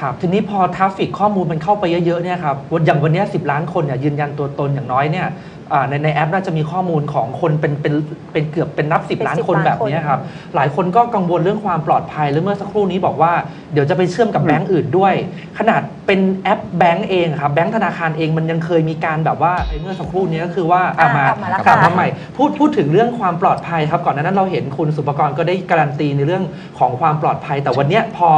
ครับทีนี้พอทราฟฟิกข้อมูลมันเข้าไปเยอะๆเนี่ยครับวันอย่างวันนี้สิบล้านคนเนี่ยยืนยันตัวตนอย่างน้อยเนี่ย อ่าในในแอปน่าจะมีข้อมูลของคนเป็นเป็นเป็นเกือบเป็นนับสิบเป็นล้าน10คนล้านแบบเนี้ยคนครับ หลายคนก็กังวลเรื่องความปลอดภัย แล้วเมื่อสักครู่นี้บอกว่าเดี๋ยวจะไปเชื่อมกับแบงก์อื่นด้วย ขนาดเป็นแอปแบงก์เองครับแบงก์ธนาคารเองมันยังเคยมีการแบบว่าเมื่อสักครู่นี้ก็คือว่าอะอะมากลับมาแล้วกลับค่ะมาใหม่ พูดพูดถึงเรื่องความปลอดภัยครับก่อนหนานั้นเราเห็นคุณสุปกรณ์ก็ได้การันตีในเรื่องของความปลอดภัย แต่วันเนี้ยพอ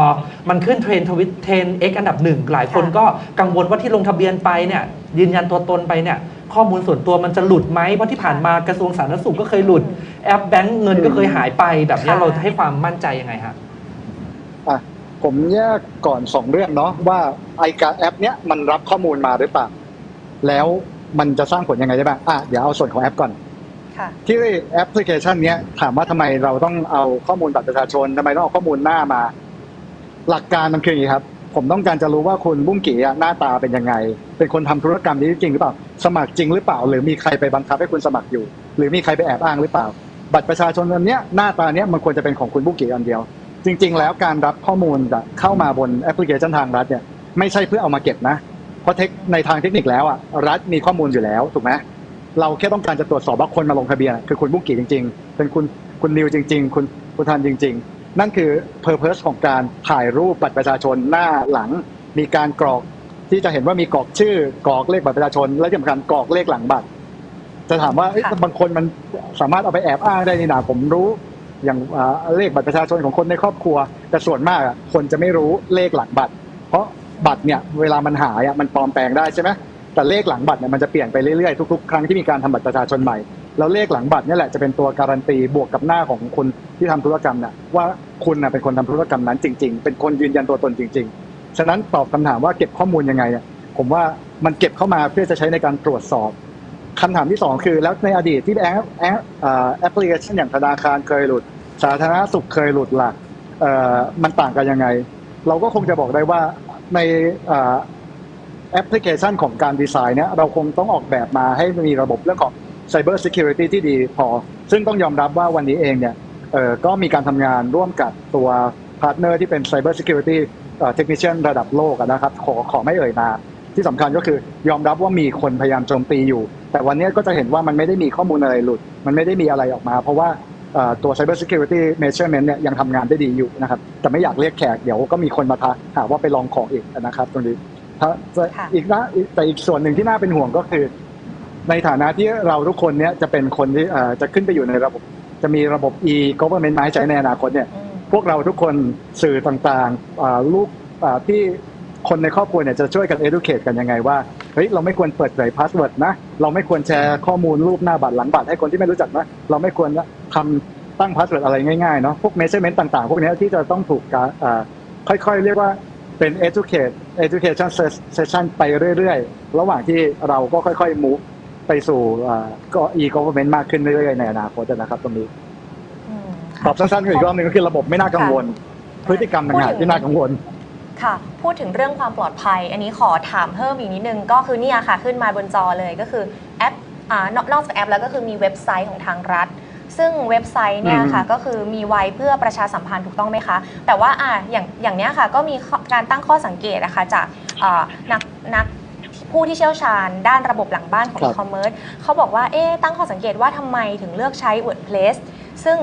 มันขึ้นเทรนทวิตเทรนเอ็กอันดับหนึ่งหลายคนก็กังวลว่าที่ลงทะเบียนไปเนี่ยยืนยันตัวตนไปเนี่ย ข้อมูลส่วนตัวมันจะหลุดไหมเพราะที่ผ่านมากระทรวงสาธารณสุขก็เคยหลุด แอปแบงก์เงินก็เคยหายไป แบบเนี้ยค่ะเราให้ความมั่นใจยังไงฮะอะผมแยกก่อนสองเรื่องเนาะว่าไอการแอปเนี้ยมันรับข้อมูลมาหรือเปล่าแล้วมันจะสร้างผลยังไงได้บ้างอะเดี๋ยวเอาส่วนของแอปก่อนค่ะที่แอปพลิเคชันเนี้ยถามว่าทำไมเราต้องเอาข้อมูลบัตรประชาชนทำไมต้องเอาข้อมูลหน้ามา หลักการมันคืออย่างนี้ครับ ผมต้องการจะรู้ว่าคุณบุ้งกี่อหน้าตาเป็นยังไง เป็นคนทำธุรกรรมนี้จริงหรือเปล่า สมัครจริงหรือเปล่า หรือมีใครไปบังคับให้คุณสมัครอยู่ หรือมีใครไปแอบอ้างหรือเปล่า บัตรประชาชนอันเนี้ยหน้าตาเนี้ยมันควรจะเป็นของคุณบุ้งกี่อันเดียว จริง ๆ แล้วการรับข้อมูลจะเข้ามาบนแอปพลิเคชันทางรัฐเนี่ยไม่ใช่เพื่อเอามาเก็บนะ เพราะเทคในทางเทคนิคแล้วอะรัฐมีข้อมูลอยู่แล้วถูกไหมเราแค่ต้องการจะตรวจสอบว่าคนมาลงทะเบียนคือคุณบุ้งกี่จริง ๆ เป็นคุณคุณนิวจริง ๆ คุณคุณทันจริง ๆ นั่นคือ purpose ของการถ่ายรูปบัตรประชาชนหน้าหลัง มีการกรอกที่จะเห็นว่ามีกรอกชื่อกรอกเลขบัตรประชาชน และที่สำคัญกรอกเลขหลังบัตร จะถามว่าเอ๊ะค่ะบางคนมันสามารถเอาไปแอบอ้างได้นี่นะผมรู้อย่างอ่าเลขบัตรประชาชนของคนในครอบครัว แต่ส่วนมากคนจะไม่รู้เลขหลังบัตร เพราะบัตรเนี่ยเวลามันหายมันปลอมแปลงได้ใช่ไหมแต่เลขหลังบัตรเนี่ยมันจะเปลี่ยนไปเรื่อยๆทุกๆครั้งที่มีการทำบัตรประชาชนใหม่ แล้วเลขหลังบัตรเนี่ยแหละจะเป็นตัวการันตีบวกกับหน้าของคุณที่ทำธุรกรรมเนี่ยว่าคุณน่ะเป็นคนทำธุรกรรมนั้นจริง ๆ เป็นคนยืนยันตัวตนจริง ๆ ฉะนั้นตอบคำถามว่าเก็บข้อมูลยังไงเนี่ยผมว่ามันเก็บเข้ามาเพื่อจะใช้ในการตรวจสอบคำถามที่สองคือ แล้วในอดีตที่แอปแอปแอปพลิเคชันอย่างธนาคารเคยหลุด สาธารณสุขเคยหลุดหลักเอ่อมันต่างกันยังไง เราก็คงจะบอกได้ว่าในแอปพลิเคชันของการดีไซน์เนี่ยเราคงต้องออกแบบมาให้มีระบบเรื่องของ Cyber Security ที่ดีพอ ซึ่งต้องยอมรับว่าวันนี้เองเนี่ยเออก็มีการทำงานร่วมกับตัวพาร์ทเนอร์ที่เป็น Cyber Security เอ่อ Technician ระดับโลกนะครับขอขอไม่เอ่ยนามที่สำคัญก็คือยอมรับว่ามีคนพยายามโจมตีอยู่ แต่วันนี้ก็จะเห็นว่ามันไม่ได้มีข้อมูลอะไรหลุด มันไม่ได้มีอะไรออกมา เพราะว่าตัว Cyber Security Measurement เนี่ยยังทำงานได้ดีอยู่นะครับ แต่ไม่อยากเรียกแขกเดี๋ยวก็มีคนมาทาหาว่าไปลองของอีกนะครับตรงนี้อีกนะแต่อีกส่วนหนึ่งที่น่าเป็นห่วงก็คือ ในฐานะที่เราทุกคนเนี่ยจะเป็นคนที่เอ่อจะขึ้นไปอยู่ในระบบ จะมีระบบ e-government มาให้ใช้ในอนาคตเนี่ยอืมพวกเราทุกคนสื่อต่างๆอ่าลูกอ่าที่คนในครอบครัวเนี่ยจะช่วยกัน educate กันยังไงว่าเฮ้ยเราไม่ควรเปิดเผยพาสเวิร์ดนะ เราไม่ควรแชร์ข้อมูลรูปหน้าบัตรหลังบัตรให้คนที่ไม่รู้จักนะ เราไม่ควรทำตั้งพาสเวิร์ดอะไรง่ายๆเนาะพวก measurement ต่างๆ พวกเนี้ยที่จะต้องถูกการอ่าค่อยๆ เรียกว่าเป็น educate education session ไปเรื่อยๆ ระหว่างที่เราก็ค่อยๆ move ไปสู่อ่าก็ e-government มากขึ้นเรื่อยๆในอนาคตนะครับตรงนี้อืมตอบสั้นๆอีกรอบหนึงก็คือระบบไม่น่ากังวล พฤติกรรมต่างหากที่น่ากังวลค่ะ พูดถึงเรื่องความปลอดภัย อันนี้ขอถามเพิ่มอีกนิดนึง ก็คือเนี่ยค่ะ ขึ้นมาบนจอเลยก็คือแอปอ่านอกนอกจากแอปแล้วก็คือมีเว็บไซต์ของทางรัฐ ซึ่งเว็บไซต์เนี่ยค่ะ ก็คือมีไว้เพื่อประชาสัมพันธ์ถูกต้องไหมคะ แต่ว่าอ่าอย่างอย่างเนี้ยค่ะ ก็มีข้อการตั้งข้อสังเกตนะคะจากอ่านักนัก ผู้ที่เชี่ยวชาญด้านระบบหลังบ้านของครั e บ c o m m e r c e เขาบอกว่าเอ๊ะตั้งข้อสังเกตว่าทำไมถึงเลือกใช้ WordPress ซึ่ง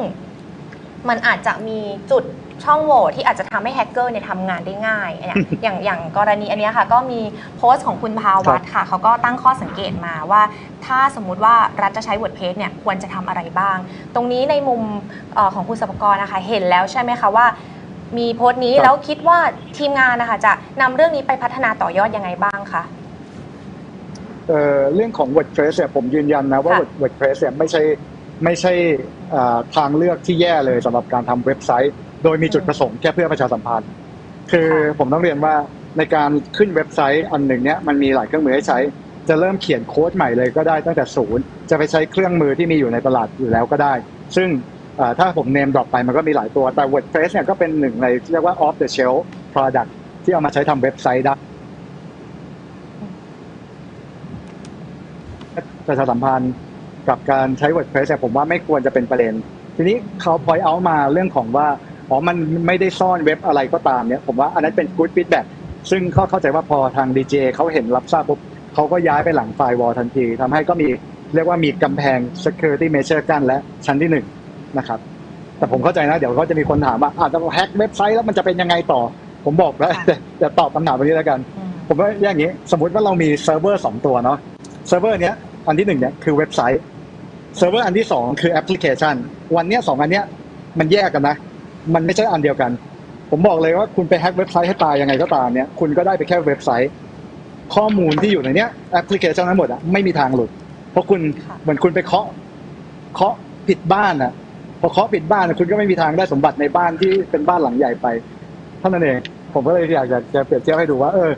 มันอาจจะมีจุดช่องโหว่ที่อาจจะทำให้แฮกเกอร์เนี่ยทำงานได้ง่าย อย่างอย่างอย่างกรณีอันเนี้ยค่ะ ก็มีโพสต์ของคุณภาวัตค่ะ เขาก็ตั้งข้อสังเกตมาว่า ถ้าสมมุติว่ารัฐจะใช้ WordPress เนี่ยควรจะทำอะไรบ้าง ตรงนี้ในมุมเออของคุณสัปกรนะคะ เห็นแล้วใช่ไหมคะว่า มีโพสต์นี้ครับแล้วคิดว่าทีมงานนะคะจะนำเรื่องนี้ไปพัฒนาต่อยอดยังไงบ้างคะ เอ่อเรื่องของ WordPress เนี่ยผมยืนยันนะว่าค่ะ Word- WordPress เนี่ยไม่ใช่ไม่ใช่อ่าทางเลือกที่แย่เลยสำหรับการทำเว็บไซต์ โดยมีจุดประสงค์แค่เพื่อประชาสัมพันธ์ คือผมต้องเรียนว่าในการขึ้นเว็บไซต์อันหนึ่งเนี่ยมันมีหลายเครื่องมือให้ใช้ จะเริ่มเขียนโค้ดใหม่เลยก็ได้ตั้งแต่ศูนย์จะไปใช้เครื่องมือที่มีอยู่ในตลาดอยู่แล้วก็ได้ ซึ่งอ่าถ้าผมเนมดรอปไปมันก็มีหลายตัวแต่ WordPress เนี่ยก็เป็นหนึ่งในเรียกว่า off the shelf product ที่เอามาใช้ทำเว็บไซต์ได้ ประชาสัมพันธ์กับการใช้ WordPress เนี่ยผมว่าไม่ควรจะเป็นประเด็น ทีนี้เขา point out มาเรื่องของว่าอ๋อมันไม่ได้ซ่อนเว็บอะไรก็ตามเนี่ยผมว่าอันนั้นเป็น good feedback ซึ่งเขาเข้าใจว่าพอทาง DJ เขาเห็นรับทราบปุ๊บเขาก็ย้ายไปหลังไฟวอลทันทีทำให้ก็มีเรียกว่ามีกำแพง security measure กั้นและชั้นที่หนึ่งนะครับแต่ผมเข้าใจนะ เดี๋ยวก็จะมีคนถามว่าอาจจะแฮ็กเว็บไซต์แล้วมันจะเป็นยังไงต่อ ผมบอกแล้วค่ะแต่แต่ตอบคำถามวันนี้แล้วกันอืมผมว่าอย่างนี้ สมมติว่าเรามีเซิร์ฟเวอร์สองตัวเนาะเซิร์ฟเวอร์เนี้ย อันที่หนึ่งเนี่ยคือเว็บไซต์เซิร์ฟเวอร์อันที่สองคือแอปพลิเคชัน วันเนี้ยสองอันเนี้ยมันแยกกันนะ มันไม่ใช่อันเดียวกัน ผมบอกเลยว่าคุณไปแฮ็กเว็บไซต์ให้ตายยังไงก็ตามเนี่ยคุณก็ได้ไปแค่เว็บไซต์ ข้อมูลที่อยู่ในเนี้ยแอปพลิเคชันทั้งหมดอะไม่มีทางหลุด เพราะคุณค่ะเหมือนคุณไปเคาะเคาะผิดบ้านอะพอเคาะผิดบ้านอะคุณก็ไม่มีทางได้สมบัติในบ้านที่เป็นบ้านหลังใหญ่ไปเท่านั้นเองผมก็เลยอยากจะจะเปรียบเทียบให้ดูว่าเออ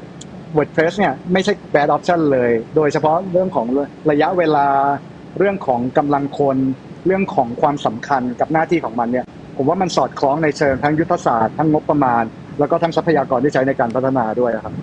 WordPress เนี่ยไม่ใช่ bad option เลย โดยเฉพาะเรื่องของระยะเวลาเรื่องของกำลังคนเรื่องของความสำคัญกับหน้าที่ของมันเนี่ยผมว่ามันสอดคล้องในเชิงทั้งยุทธศาสตร์ทั้งงบประมาณ แล้วก็ทั้งทรัพยากรที่ใช้ในการพัฒนาด้วยครับ